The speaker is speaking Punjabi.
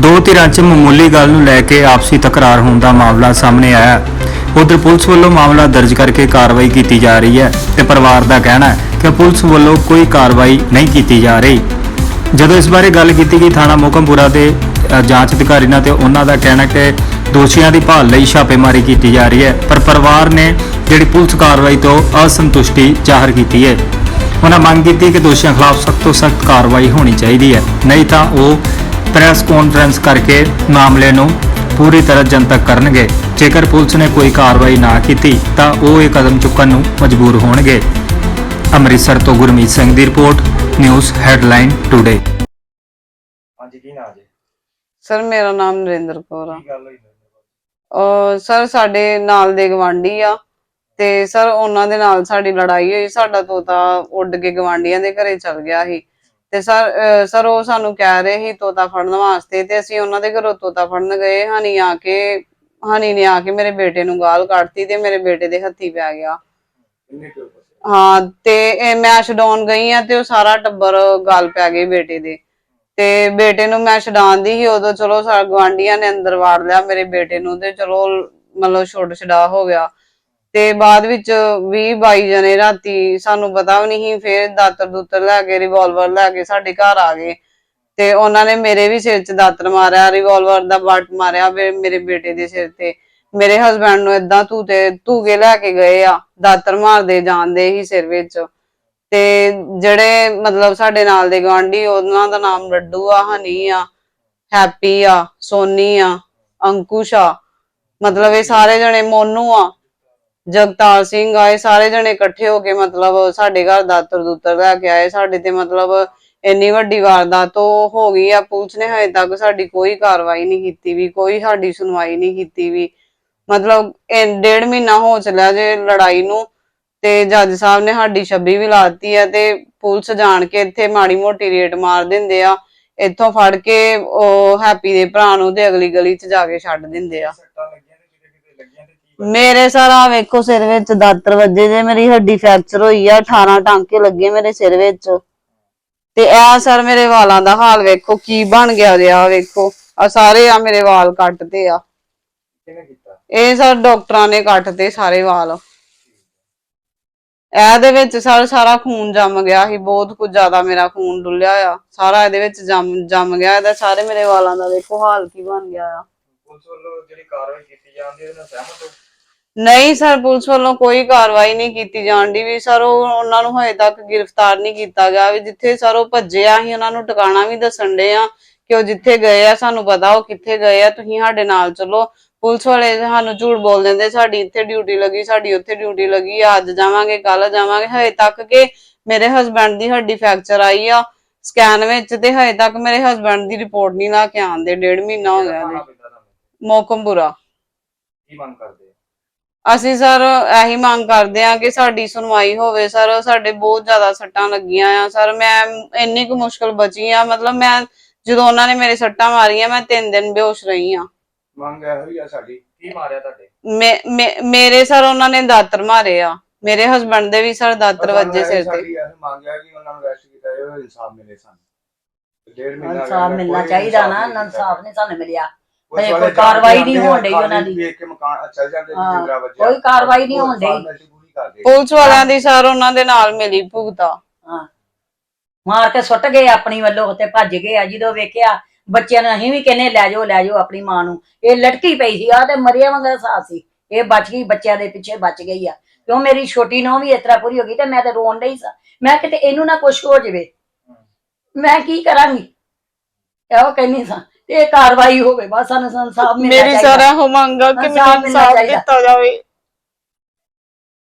ਦੋ ਧਿਰਾਂ 'ਚ ਮਾਮੂਲੀ ਗੱਲ ਨੂੰ ਲੈ ਕੇ ਆਪਸੀ ਤਕਰਾਰ ਹੋਣ ਦਾ ਮਾਮਲਾ ਸਾਹਮਣੇ ਆਇਆ। ਉਧਰ ਪੁਲਿਸ ਵੱਲੋਂ ਮਾਮਲਾ ਦਰਜ ਕਰਕੇ ਕਾਰਵਾਈ ਕੀਤੀ ਜਾ ਰਹੀ ਹੈ ਤੇ ਪਰਿਵਾਰ ਦਾ ਕਹਿਣਾ ਹੈ ਕਿ ਪੁਲਿਸ ਵੱਲੋਂ ਕੋਈ ਕਾਰਵਾਈ ਨਹੀਂ ਕੀਤੀ ਜਾ ਰਹੀ। ਜਦੋਂ ਇਸ ਬਾਰੇ ਗੱਲ ਕੀਤੀ ਗਈ, ਥਾਣਾ ਮੋਕਮਪੁਰਾ ਦੇ ਜਾਂਚ ਅਧਿਕਾਰੀ ਨਾਲ ਤੇ ਉਹਨਾਂ ਦਾ ਕਹਿਣਾ ਕਿ ਦੋਸ਼ੀਆਂ ਦੀ ਭਾਲ ਲਈ ਛਾਪੇਮਾਰੀ ਕੀਤੀ ਜਾ ਰਹੀ ਹੈ, ਪਰ ਪਰਿਵਾਰ ਨੇ ਜਿਹੜੀ ਪੁਲਿਸ ਕਾਰਵਾਈ ਤੋਂ ਅਸੰਤੁਸ਼ਟੀ ਜ਼ਾਹਰ ਕੀਤੀ ਹੈ। ਉਹਨਾਂ ਮੰਗ ਕੀਤੀ ਕਿ ਦੋਸ਼ੀਆਂ ਖਿਲਾਫ ਸਖਤ ਤੋਂ ਸਖਤ ਕਾਰਵਾਈ ਹੋਣੀ ਚਾਹੀਦੀ ਹੈ। ਨਹੀਂ ਤਾਂ ਉਹ ਪ੍ਰੈਸ ਕਾਨਫਰੰਸ ਕਰਕੇ ਮਾਮਲੇ ਨੂੰ ਪੂਰੀ ਤਰ੍ਹਾਂ ਜਨਤਕ ਕਰਨਗੇ। ਜੇਕਰ ਪੁਲਿਸ ਨੇ ਕੋਈ ਕਾਰਵਾਈ ਨਾ ਕੀਤੀ ਤਾਂ ਉਹ ਇਹ ਕਦਮ ਚੁੱਕਣ ਨੂੰ ਮਜਬੂਰ ਹੋਣਗੇ। ਅੰਮ੍ਰਿਤਸਰ ਤੋਂ ਗੁਰਮੀਤ ਸਿੰਘ ਦੀ ਰਿਪੋਰਟ ਨਿਊਜ਼ ਹੈਡਲਾਈਨ ਟੁਡੇ। ਹਾਂਜੀ ਕੀ ਨਾਂ ਜੀ? ਸਰ ਮੇਰਾ ਨਾਮ ਨਰਿੰਦਰ ਕੌਰ ਆ। ਕੀ ਗੱਲ ਹੋਈ? ਅਹ ਸਰ ਸਾਡੇ ਨਾਲ ਦੇ ਗਵਾਂਢੀ ਆ। ਤੇ ਸਰ ਉਹਨਾਂ ਦੇ ਨਾਲ ਸਾਡੀ ਲੜਾਈ ਹੋਈ। ਸਾਡਾ ਤੋਤਾ ਉੱਡ ਕੇ ਗਵਾਂਢੀਆਂ ਦੇ ਘਰੇ ਚਲ ਗਿਆ ਸੀ। ਤੇ ਸਰ ਸਰ ਉਹ ਸਾਨੂੰ ਕਹਿ ਰਹੇ ਸੀ ਤੋਤਾ ਫੜਨ ਵਾਸਤੇ ਤੇ ਅਸੀਂ ਉਹਨਾਂ ਦੇ ਘਰੋਂ ਤੋਤਾ ਫੜਨ ਗਏ। ਹਨੀ ਆ ਕੇ ਹਨੀ ਨੇ ਆ ਕੇ ਮੇਰੇ ਬੇਟੇ ਨੂੰ ਗਾਲ ਕੱਢਤੀ ਤੇ ਮੇਰੇ ਬੇਟੇ ਦੇ ਹੱਥੀ ਪੈ ਗਿਆ। ਹਾਂ ਤੇ ਮੈਂ ਛਡਾਉਣ ਗਈ ਆ ਤੇ ਉਹ ਸਾਰਾ ਟੱਬਰ ਗੱਲ ਪੈ ਗਈ ਬੇਟੇ ਦੇ। ਤੇ ਬੇਟੇ ਨੂੰ ਮੈਂ ਛਡਾਉਂਦੀ ਸੀ ਉਦੋਂ ਚਲੋ ਸਾ ਗਵਾਂਢੀਆਂ ਨੇ ਅੰਦਰ ਵਾੜ ਲਿਆ ਮੇਰੇ ਬੇਟੇ ਨੂੰ ਤੇ ਚਲੋ ਮਤਲਬ ਛੁੱਟ ਛਡਾ ਹੋ ਗਿਆ। ਤੇ ਬਾਅਦ ਵਿੱਚ 20 22 ਜਣੇ ਰਾਤੀ ਸਾਨੂੰ ਪਤਾ ਵੀ ਨਹੀਂ ਸੀ, ਫਿਰ ਦਾਤਰ ਦੂਤਰ ਲੈ ਕੇ ਰਿਵਾਲਵਰ ਲੈ ਕੇ ਸਾਡੇ ਘਰ ਆ ਗਏ। ਤੇ ਉਹਨਾਂ ਨੇ ਮੇਰੇ ਵੀ ਸਿਰ 'ਚ ਦਾਤਰ ਮਾਰਿਆ ਰਿਵਾਲਵਰ ਦਾ ਬੱਟ ਮਾਰਿਆ ਫਿਰ ਮੇਰੇ ਬੇਟੇ ਦੇ ਸਿਰ ਤੇ। ਮੇਰੇ ਹਸਬੰਡ ਨੂੰ ਏਦਾਂ ਧੂਤੇ ਧੂਕੇ ਲੈ ਕੇ ਗਏ ਆ, ਦਾਤਰ ਮਾਰਦੇ ਜਾਂਦੇ ਹੀ ਸਿਰ ਵਿੱਚ। ਤੇ ਜਿਹੜੇ ਮਤਲਬ ਸਾਡੇ ਨਾਲ ਦੇ ਗਵਾਂਢੀ ਉਹਨਾਂ ਦਾ ਨਾਮ ਲੱਡੂ ਆ, ਹਨੀ ਆ, ਹੈਪੀ ਆ, ਸੋਨੀ ਆ, ਅੰਕੁਸ਼ ਆ। ਮਤਲਬ ਇਹ ਸਾਰੇ ਜਣੇ ਮੋਨੂ ਆ। ਜਗਤਾਰ ਸਿੰਘ ਆਏ, ਸਾਰੇ ਜਣੇ ਇਕੱਠੇ ਹੋ ਕੇ ਮਤਲਬ ਸਾਡੇ ਘਰ ਦਾਤਰ ਦੂਤਰ ਲੈ ਕੇ ਆਏ। ਸਾਡੇ ਤੇ ਮਤਲਬ ਇੰਨੀ ਵੱਡੀ ਵਾਰਦਾਤ ਉਹ ਹੋ ਗਈ ਆ। ਪੁਲਿਸ ਨੇ ਹਜੇ ਤੱਕ ਸਾਡੀ ਕੋਈ ਕਾਰਵਾਈ ਨਹੀਂ ਕੀਤੀ ਵੀ, ਕੋਈ ਸਾਡੀ ਸੁਣਵਾਈ ਨਹੀਂ ਕੀਤੀ ਵੀ। ਮਤਲਬ ਇਹ ਡੇਢ ਮਹੀਨਾ ਹੋ ਚੱਲਿਆ ਜੇ ਲੜਾਈ ਨੂੰ ਤੇ ਜੱਜ ਸਾਹਿਬ ਨੇ ਸਾਡੀ ਛੱਬੀ ਵੀ ਲਾਤੀ ਆ ਤੇ ਪੁਲਿਸ ਜਾਣ ਕੇ ਇੱਥੇ ਮਾੜੀ ਮੋਟੀ ਰੇਟ ਮਾਰ ਦਿੰਦੇ ਆ। ਇੱਥੋਂ ਫੜ ਕੇ ਉਹ ਹੈਪੀ ਦੇ ਭਰਾ ਨੂੰ ਤੇ ਅਗਲੀ ਗਲੀ 'ਚ ਜਾ ਕੇ ਛੱਡ ਦਿੰਦੇ ਆ। ਮੇਰੇ ਸਾਰਾ ਵੇਖੋ ਸਿਰ ਵਿੱਚ ਦਾਤਰ ਵੱਜੇ ਜੇ ਮੇਰੀ ਹੱਡੀ ਫ੍ਰੈਕਚਰ ਹੋਈ ਆ 18 ਟਾਂਕੇ ਲੱਗੇ ਮੇਰੇ ਸਿਰ ਵਿੱਚ। ਤੇ ਇਹ ਸਰ ਮੇਰੇ ਵਾਲਾਂ ਦਾ ਹਾਲ ਵੇਖੋ ਕੀ ਬਣ ਗਿਆ ਰਿਹਾ ਵੇਖੋ। ਆ ਸਾਰੇ ਆ ਮੇਰੇ ਵਾਲ ਕੱਟਦੇ ਆ। ਕਿਹਨੇ ਕੀਤਾ? ਇਹ ਸਰ ਡਾਕਟਰਾਂ ਨੇ ਕੱਟਦੇ ਸਾਰੇ ਵਾਲ। ਇਹਦੇ ਵਿੱਚ ਸਰ ਸਾਰਾ ਖੂਨ ਜੰਮ ਗਿਆ ਸੀ ਬਹੁਤ ਕੁਝ ਜ਼ਿਆਦਾ ਮੇਰਾ ਖੂਨ ਡੁੱਲਿਆ ਆ। ਸਾਰਾ ਇਹਦੇ ਵਿੱਚ ਜੰਮ ਜੰਮ ਗਿਆ ਇਹਦਾ ਸਾਰੇ ਮੇਰੇ ਵਾਲਾਂ ਦਾ ਵੇਖੋ ਹਾਲ ਕੀ ਬਣ ਗਿਆ ਆ। ਪੁਲਿਸ ਵੱਲੋਂ ਜਿਹੜੀ ਕਾਰਵਾਈ ਕੀਤੀ ਜਾਂਦੀ ਹੈ ਉਹਦੇ ਨਾਲ ਸਹਿਮਤ ਹੋ? ਨਹੀਂ ਸਰ ਪੁਲਿਸ ਵੱਲੋਂ ਕੋਈ ਕਾਰਵਾਈ ਨਹੀਂ ਕੀਤੀ ਜਾਂਦੀ ਵੀ ਸਰ ਉਹ ਉਹਨਾਂ ਨੂੰ ਹਜੇ ਤੱਕ ਗ੍ਰਿਫਤਾਰ ਨਹੀਂ ਕੀਤਾ ਗਿਆ ਵੀ ਜਿੱਥੇ ਸਰ ਉਹ ਭੱਜੇ ਆ ਅਸੀਂ ਉਹਨਾਂ ਨੂੰ ਟਿਕਾਣਾ ਵੀ ਦੱਸਣ ਦੇ ਆ ਕਿ ਉਹ ਜਿੱਥੇ ਗਏ ਆ ਸਾਨੂੰ ਪਤਾ ਉਹ ਕਿੱਥੇ ਗਏ ਆ ਤੁਸੀਂ ਸਾਡੇ ਨਾਲ ਚੱਲੋ। ਪੁਲਿਸ ਵਾਲੇ ਸਾਨੂੰ ਝੂਠ ਬੋਲ ਦਿੰਦੇ ਸਾਡੀ ਇੱਥੇ ਡਿਊਟੀ ਲੱਗੀ ਸਾਡੀ ਉੱਥੇ ਡਿਊਟੀ ਲੱਗੀ ਆ, ਅੱਜ ਜਾਵਾਂਗੇ ਕੱਲ ਜਾਵਾਂਗੇ ਹਜੇ ਤੱਕ ਕਿ ਮੇਰੇ ਹਸਬੰਡ ਦੀ ਹੱਡੀ ਫ੍ਰੈਕਚਰ ਆਈ ਆ ਸਕੈਨ ਵਿੱਚ ਤੇ ਹਜੇ ਤੱਕ ਮੇਰੇ ਹਸਬੰਡ ਦੀ ਰਿਪੋਰਟ ਨਹੀਂ ਲਾ ਕੇ ਆਂਦੇ ਡੇਢ ਮਹੀਨਾ ਹੋ ਗਿਆ ਜੀ ਮੋਕਮਪੁਰਾ ਕੀ ਮੰਗ ਕਰਦੇ ਹੋ? ਅਸੀਂ ਸਰ ਇਹੀ ਮੰਗ ਕਰਦੇ ਆ ਕਿ ਸਾਡੀ ਸੁਣਵਾਈ ਹੋਵੇ ਸਰ ਸਾਡੇ ਬਹੁਤ ਜ਼ਿਆਦਾ ਸੱਟਾਂ ਲੱਗੀਆਂ ਆ ਸਰ। ਮੈਂ ਇੰਨੀ ਕੁ ਮੁਸ਼ਕਲ ਬਚੀ ਆ ਮਤਲਬ ਮੈਂ ਜਦੋਂ ਉਹਨਾਂ ਨੇ ਮੇਰੇ ਸੱਟਾਂ ਮਾਰੀਆਂ ਮੈਂ ਤਿੰਨ ਦਿਨ ਬੇਹੋਸ਼ ਰਹੀ ਆ ਮੰਗ ਇਹੋ ਹੀ ਆ ਸਾਡੀ। ਕੀ ਮਾਰਿਆ ਤੁਹਾਡੇ? ਮੇ- ਮੇ- ਮੇਰੇ ਸਰ ਉਹਨਾਂ ਨੇ ਦਾਤਰ ਮਾਰੇ ਆ। ਮੇਰੇ ਹਸਬੰਡ ਦੇ ਵੀ ਸਰ ਦਾਤਰ ਵੱਜੇ ਸਿਰ ਤੇ। ਸਾਡੀ ਇਹ ਮੰਗ ਹੈ ਕਿ ਉਹਨਾਂ ਨੂੰ ਅਰੈਸਟ ਕੀਤਾ ਜਾਵੇ ਇਨਸਾਫ ਮਿਲੇ ਸਾਨੂੰ। ਡੇਢ ਮਹੀਨਾ ਹੋ ਗਿਆ, ਇਨਸਾਫ ਮਿਲਣਾ ਚਾਹੀਦਾ ਨਾ ਇਨਸਾਫ਼ ਨਹੀਂ ਇਨਸਾਫ ਨਹੀਂ ਸਾਨੂੰ ਮਿਲਿਆ। ਹਜੇ ਕੋਈ ਕਾਰਵਾਈ ਨਹੀਂ ਹੋਣ ਡਈ ਉਹਨਾਂ ਦੀ। ਵੇਖ ਕੇ ਮਕਾਨ ਚੱਲ ਜਾਂਦੇ ਹਾਂ, ਜਿੰਦਰਾ ਵੱਜਿਆ ਕੋਈ ਕਾਰਵਾਈ ਨਹੀਂ ਹੋਣ ਡਈ। ਫਾਰਮੈਲਿਟੀ ਪੂਰੀ ਕਰਦੇ ਪੁਲਿਸ ਵਾਲਿਆਂ ਦੀ ਸਰ ਉਹਨਾਂ ਦੇ ਨਾਲ ਮਿਲੀ ਭੁਗਤਾ। ਹਾਂ। ਮਾਰ ਕੇ ਸੁੱਟ ਗਏ ਆਪਣੀ ਵੱਲੋਂ ਤੇ ਭੱਜ ਗਏ ਆ। ਜਦੋਂ ਵੇਖਿਆ ਬੱਚਿਆਂ ਨੂੰ ਅਸੀਂ ਵੀ ਕਹਿੰਨੇ ਲੈ ਜਾਓ ਲੈ ਜਾਓ ਆਪਣੀ ਮਾਂ ਨੂੰ। ਇਹ ਲਟਕੀ ਪਈ ਸੀ ਆ ਤੇ ਮਰਿਆ ਵਾਂਗਾ ਸਾਹ ਸੀ। ਇਹ ਬਚ ਗਈ ਬੱਚਿਆਂ ਦੇ ਪਿੱਛੇ ਬਚ ਗਈ ਆ। ਕਿਉਂ ਮੇਰੀ ਛੋਟੀ ਨੌਂ ਵੀ ਇਸ ਤਰ੍ਹਾਂ ਪੂਰੀ ਹੋ ਗਈ ਤੇ ਮੈਂ ਤੇ ਰੋਣ ਡਈ ਸਾਂ। ਮੈਂ ਕਿਤੇ ਇਹਨੂੰ ਨਾ ਕੁਛ ਹੋ ਜਾਵੇ। ਮੈਂ ਕੀ ਕਰਾਂਗੀ? ਇਹੋ ਕਹਿੰਨੀ ਸਾਂ ਤੇ ਇਹ ਕਾਰਵਾਈ ਹੋਵੇ ਬਸ ਸਾਨੂੰ ਸੰਸਾਬ ਮੇਰੀ ਸਰ ਇਹੋ ਮੰਗ ਆ ਕਿ ਮੈਨੂੰ ਇਨਸਾਫ। ਦਿੱਤਾ ਜਾਵੇ